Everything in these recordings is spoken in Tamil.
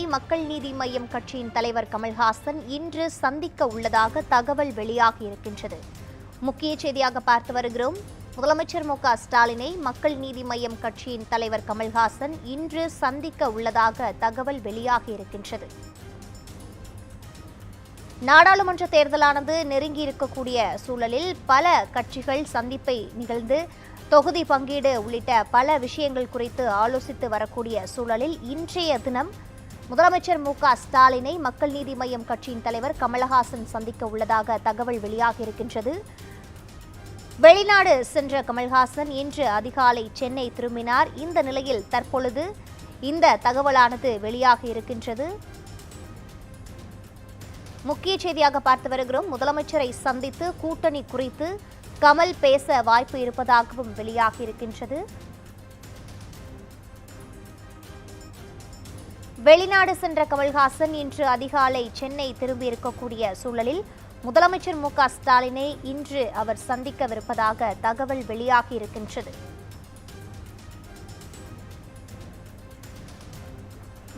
மக்கள் நீதி மையம் கட்சியின் தலைவர் கமல்ஹாசன் இன்று சந்திக்க உள்ளதாக தகவல் வெளியாகி இருக்கின்றது. முக்கிய செய்தியாக பார்த்து வருகிறோம். முதலமைச்சர் மு ஸ்டாலினை மக்கள் நீதி மையம் கட்சியின் தலைவர் கமல்ஹாசன் இன்று சந்திக்க உள்ளதாக தகவல் வெளியாகி இருக்கின்றது. நாடாளுமன்ற தேர்தலானது நெருங்கி இருக்கக்கூடிய சூழலில் பல கட்சிகள் சந்திப்பை நிகழ்ந்து தொகுதி பங்கீடு உள்ளிட்ட பல விஷயங்கள் குறித்து ஆலோசித்து வரக்கூடிய சூழலில் இன்றைய தினம் முதலமைச்சர் மு க ஸ்டாலினை மக்கள் நீதி மய்யம் கட்சியின் தலைவர் கமலஹாசன் சந்திக்க உள்ளதாக தகவல் வெளியாகி இருக்கின்றது. வெளிநாடு சென்ற கமல்ஹாசன் இன்று அதிகாலை சென்னை திரும்பினார். இந்த நிலையில் தற்பொழுது இந்த தகவலானது வெளியாக இருக்கின்றது. முக்கிய செய்தியாக பார்த்து வருகிறோம். முதலமைச்சரை சந்தித்து கூட்டணி குறித்து கமல் பேச வாய்ப்பு இருப்பதாகவும் வெளியாக இருக்கின்றது. வெளிநாடு சென்ற கமல்ஹாசன் இன்று அதிகாலை சென்னை திரும்பியிருக்கக்கூடிய சூழலில் முதலமைச்சர் மு க ஸ்டாலினை இன்று அவர் சந்திக்கவிருப்பதாக தகவல் வெளியாகி இருக்கின்றது.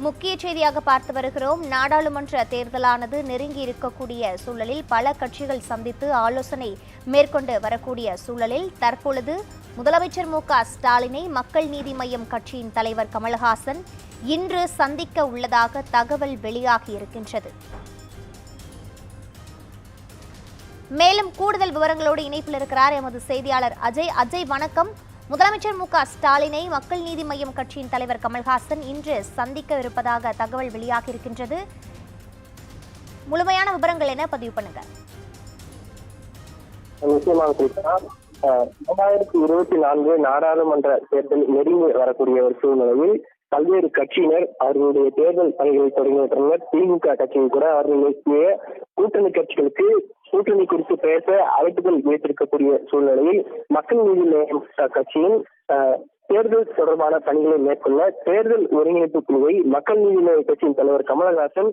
முக்கிய செய்தியாக பார்த்து வருகிறோம். நாடாளுமன்ற தேர்தலானது நெருங்கி இருக்கக்கூடிய சூழலில் பல கட்சிகள் சந்தித்து ஆலோசனை மேற்கொண்டு வரக்கூடிய சூழலில் தற்பொழுது முதலமைச்சர் மு க ஸ்டாலினை மக்கள் நீதி மய்யம் கட்சியின் தலைவர் கமல்ஹாசன் இன்று சந்திக்க உள்ளதாக தகவல் வெளியாகி இருக்கின்றது. மேலும் கூடுதல் விவரங்களோடு இணைப்பில் இருக்கிறார் எமது செய்தியாளர் அஜய். அஜய் வணக்கம். முதலமைச்சர் மு ஸ்டாலினை மக்கள் நீதி மய்யம் கட்சியின் தலைவர் கமல்ஹாசன் இன்று சந்திக்க இருப்பதாக தகவல் வெளியாகி இருக்கின்றது முழுமையான விவரங்கள் என பதிவு பண்ணுங்க. இரண்டாயிரத்தி இருபத்தி நான்கு நாடாளுமன்ற தேர்தல் நெருங்கி வரக்கூடிய ஒரு சூழ்நிலையில் பல்வேறு கட்சியினர் அவர்களுடைய தேர்தல் பணிகளை தொடங்கிவிட்டனர் திமுக கட்சியில் கூட அவர்கள் கூட்டணி கட்சிகளுக்கு கூட்டணி குறித்து பேச அழைப்புகள் வைத்திருக்கக்கூடிய சூழ்நிலையில் மக்கள் நீதி நேயம் கட்சியின் தேர்தல் தொடர்பான பணிகளை மேற்கொள்ள தேர்தல் ஒருங்கிணைப்பு குழுவை மக்கள் நீதி நிலைய கட்சியின் தலைவர் கமலஹாசன்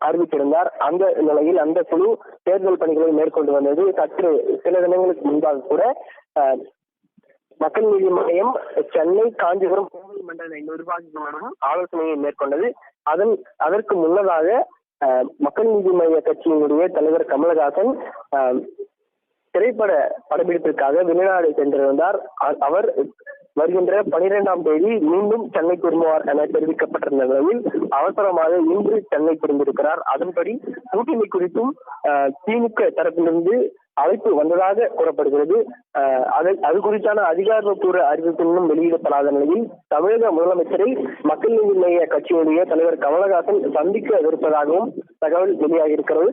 அறிவித்திருந்தார். அந்த நிலையில் அந்த குழு தேர்தல் பணிகளை மேற்கொண்டு வந்தது. சற்று சில தினங்களுக்கு முன்பாக கூட மக்கள் நீதி மையம் சென்னை காஞ்சிபுரம் கோவை மண்டல நிர்வாகிகளுடன் ஆலோசனையை மேற்கொண்டது. அதன் அதற்கு முன்னதாக மக்கள் நீதி மைய கட்சியினுடைய தலைவர் கமலஹாசன் திரைப்பட படப்பிடிப்பிற்காக வெளிநாடு சென்றிருந்தார். அவர் வருகின்ற பனிரெண்டாம் தேதி மீண்டும் சென்னை திரும்புவார் என தெரிவிக்கப்பட்டிருந்த நிலையில் அவசரமாக இன்று சென்னை திரும்பியிருக்கிறார். அதன்படி கூட்டணி குறித்தும் திமுக தரப்பிலிருந்து அழைப்பு வந்ததாக கூறப்படுகிறது. அஹ், அது அது குறித்தான அதிகாரப்பூர்வ அறிவிப்பு இன்னும் வெளியிடப்படாத நிலையில் தமிழக முதலமைச்சரை மக்கள் நீதி மைய கட்சியினுடைய தலைவர் கமலஹாசன் சந்திக்க இருப்பதாகவும் தகவல் வெளியாகி இருக்கிறது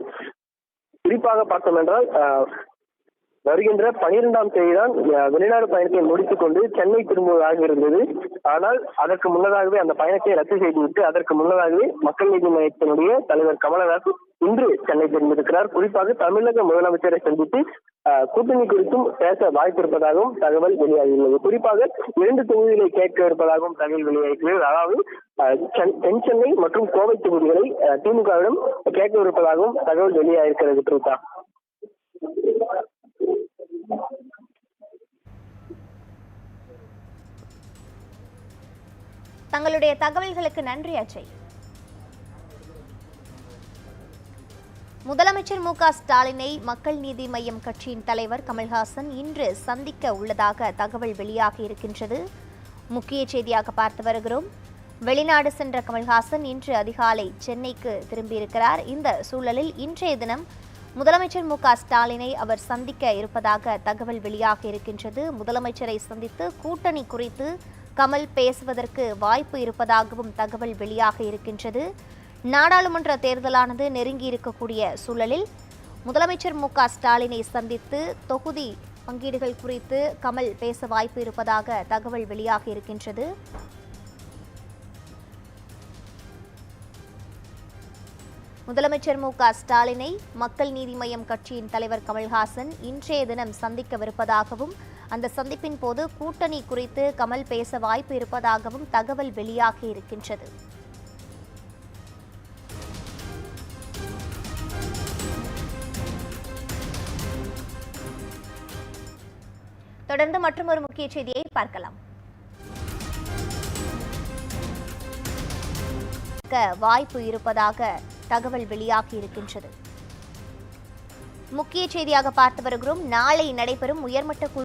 குறிப்பாக பார்த்தோம் என்றால் அஹ், வருகின்ற பனிரெண்டாம் தேதிதான் அஹ், வெளிநாடு பயணத்தை முடித்துக் கொண்டு சென்னை திரும்புவதாக இருந்தது ஆனால் அதற்கு முன்னதாகவே அந்த பயணத்தை ரத்து செய்துவிட்டு அதற்கு முன்னதாகவே மக்கள் நீதி மையத்தினுடைய தலைவர் கமலஹாசன் இன்று சென்னை திரும்பியிருக்கிறார் குறிப்பாக தமிழக முதலமைச்சரை சந்தித்து கூட்டணி குறித்தும் பேச வாய்ப்பு இருப்பதாகவும் தகவல் வெளியாகியுள்ளது. குறிப்பாக இரண்டு தொகுதிகளை கேட்க இருப்பதாகவும் தகவல் வெளியாகியுள்ளது. அதாவது சென்- தென் சென்னை மற்றும் கோவை தொகுதிகளை திமுகவிடம் கேட்க இருப்பதாகவும் தகவல் வெளியாகிருக்கிறது பிரீதா தங்களுடைய தகவல்களுக்கு நன்றி அஜய். முதலமைச்சர் மு ஸ்டாலினை மக்கள் நீதி மய்யம் கட்சியின் தலைவர் கமல்ஹாசன் இன்று சந்திக்க உள்ளதாக தகவல் வெளியாகி இருக்கின்றது. முக்கிய செய்தியாக பார்த்து வருகிறோம். வெளிநாடு சென்ற கமல்ஹாசன் இன்று அதிகாலை சென்னைக்கு திரும்பியிருக்கிறார். இந்த சூழலில் இன்றைய தினம் முதலமைச்சர் மு ஸ்டாலினை அவர் சந்திக்க இருப்பதாக தகவல் வெளியாக இருக்கின்றது. முதலமைச்சரை சந்தித்து கூட்டணி குறித்து கமல் பேசுவதற்கு வாய்ப்பு இருப்பதாகவும் தகவல் வெளியாக இருக்கின்றது. நாடாளுமன்ற தேர்தலானது நெருங்கி இருக்கக்கூடிய சூழலில் முதலமைச்சர் மு க ஸ்டாலினை சந்தித்து தொகுதி பங்கீடுகள் குறித்து கமல் பேச வாய்ப்பு இருப்பதாக தகவல் வெளியாகி இருக்கின்றது. முதலமைச்சர் மு க ஸ்டாலினை மக்கள் நீதி மய்யம் கட்சியின் தலைவர் கமல்ஹாசன் இன்றைய தினம் சந்திக்கவிருப்பதாகவும் அந்த சந்திப்பின் போது கூட்டணி குறித்து கமல் பேச வாய்ப்பு இருப்பதாகவும் தகவல் வெளியாகி இருக்கின்றது. தொடர்ந்து மற்றொரு முக்கிய செய்தியை பார்க்கலாம். வாய்ப்பு இருப்பதாக தகவல் வெளியாகி இருக்கின்றது. முக்கிய செய்தியாக பார்த்து வருகிறோம். நாளை நடைபெறும் உயர்மட்ட குழு